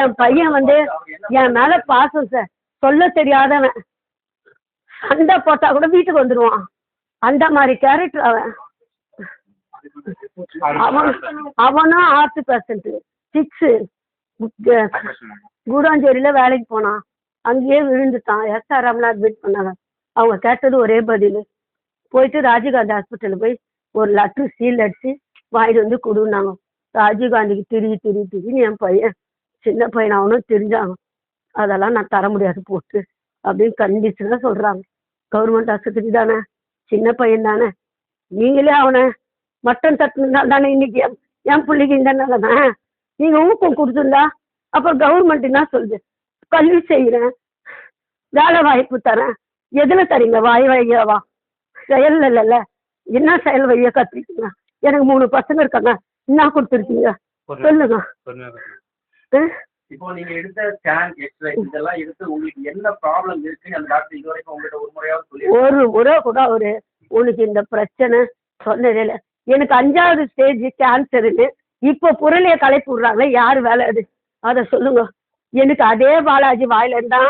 என் பையன் வந்து என் மேல பாசம் சார் சொல்ல தெரியாதவன். சண்டை போட்டா கூட வீட்டுக்கு வந்துடுவான் அந்த மாதிரி கேரக்டர் அவன். அவன் அவனும் ஆர்த்து பர்சன்ட் சிக்ஸு கூடாஞ்சேரியில வேலைக்கு போனான். அங்கேயே விழுந்துட்டான். எஸ்ஆர் ராம்னா அட்மிட் பண்ணாங்க. அவங்க கேட்டது ஒரே பதில். போயிட்டு ராஜீவ்காந்தி ஹாஸ்பிட்டலுக்கு போய் ஒரு லெட்ரு சீல் அடிச்சு வாங்கிட்டு வந்து கொடுன்னாங்க. ராஜீவ்காந்திக்கு திரி திரி திரின்னு என் பையன் சின்ன பையன் அவனும் தெரிஞ்சாங்க அதெல்லாம் நான் தர முடியாது போட்டு. அப்படின்னு கண்டிஷனாக சொல்கிறாங்க கவர்மெண்ட் ஆஸ்பத்திரி தானே சின்ன பையன் தானே. நீங்களே அவனை மட்டன் தட்டுனா தானே இன்னைக்கு என் என் பிள்ளைக்கு இந்த நிலைமை நீங்கள் ஊக்கம் கொடுத்துருந்தா அப்புறம் கவர்மெண்ட் என்ன சொல்லுது? கல்வி செய்கிறேன் வேலை வாய்ப்பு தரேன். எதில் தரீங்க? வாய் வழியாவா? செயல் இல்லைல்ல என்ன செயல் வழியா கற்றுக்கிங்க எனக்கு மூணு பசங்க இருக்காங்க. என்ன கொடுத்துருக்கீங்க? சொல்லுங்க. ஆ? இப்போ நீங்க எடுத்த ஸ்கேன் எக்ஸ்ரே இதெல்லாம் எடுத்து உங்களுக்கு என்ன ப்ராப்ளம் இருக்குன்னு அந்த டாக்டர் இது வரைக்கும் ஒரு முறையாவது சொல்லி ஒரு முறை கூட அவரு உனக்கு இந்த பிரச்சனை சொன்னதே இல்லை. எனக்கு அஞ்சாவது ஸ்டேஜ் கேன்சர்னு இப்போ புரளியை கலைப்பு விடுறாங்களே யார் வேலை அது? அதை சொல்லுங்க. எனக்கு அதே பாலாஜி வாயில இருந்தா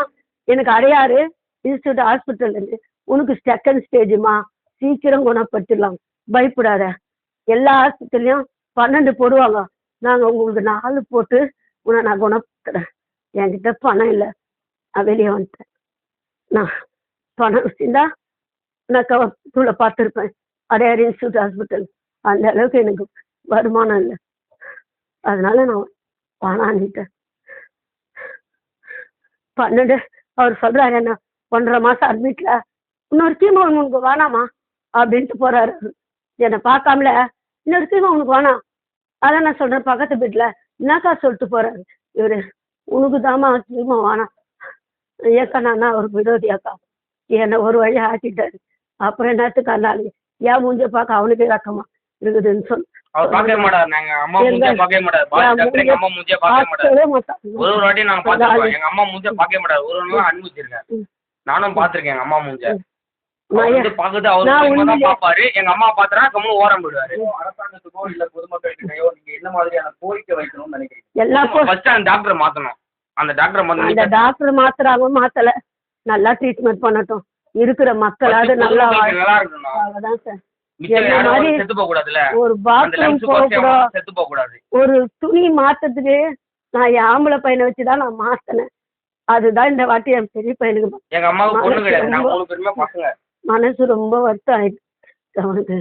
எனக்கு அடையாறு இன்ஸ்டியூட் ஹாஸ்பிட்டல் இருந்து உனக்கு செகண்ட் ஸ்டேஜுமா சீக்கிரம் குணப்படுத்திடலாம் பயப்படாத. எல்லா ஹாஸ்பிட்டல்லையும் பன்னெண்டு போடுவாங்க. நாங்கள் உங்களுக்கு நாலு போட்டு உன்னை நான் குணப்படுத்துறேன். என்கிட்ட பணம் இல்லை. நான் வெளியே வந்துட்டேன். நான் பணம் வச்சிருந்தா நான் கவர்ல பார்த்துருப்பேன். Adyar institute hospital. அந்த அளவுக்கு எனக்கு வருமானம் இல்லை. அதனால நான் பணான்னிட்டேன் பன்னெண்டு அவர் சொல்றாரு என்ன ஒன்றரை மாசம் அட்மிட்ல இன்னொரு கீமோ உனக்கு வேணாமா? அப்படின்ட்டு போறாரு. என்னை பார்க்காமல இன்னொரு கீமோ உனக்கு வேணாம். அதான் நான் சொல்றேன் பக்கத்து வீட்டில் என்னக்கா சொல்லிட்டு போறாரு? இவரு உனக்கு தாமா கீமோ வேணாம் ஏக்கா நான் அவருக்கு விரோதியாக்கா. என்னை ஒரு வழி ஆக்கிட்டாரு. அப்புறம் என்னத்துக்கு அண்ணாலே ஏன் மூஞ்ச பார்க்க அவனுக்கே ரக்கமா இருக்குதுன்னு சொன்ன பாய். நானும் பார்த்திருக்கேன் எங்க அம்மா மூஞ்ச. நான் அவர் பார்ப்பாரு. எங்க அம்மா பார்த்தா கம்முனு ஓரம் போயிடுவாரு. அரசாங்கத்துக்கோ இல்ல பொதுமக்களுக்கையோ நீங்க என்ன மாதிரியான நினைக்கிறீங்க எல்லா ஃபர்ஸ்ட் அந்த டாக்டரை மாத்தணும். அந்த டாக்டரை அந்த மாத்தணும் டாக்டர் மாத்துறாங்க மாத்தல. நல்லா ட்ரீட்மெண்ட் பண்ணட்டும். இருக்கிற மக்களாவது நல்லா அவ்வளவுதான் சார். ஒரு அந்த பாத்ரூம் போக ஒரு துணி மாத்தத்துக்கு நான் என் ஆம்பளை பையனை வச்சுதான் நான் மாத்தினேன். அதுதான் இந்த வாட்டி என் பெரிய பையனுக்கு மனசு ரொம்ப வருத்தம் ஆயிடுச்சு. அவனுக்கு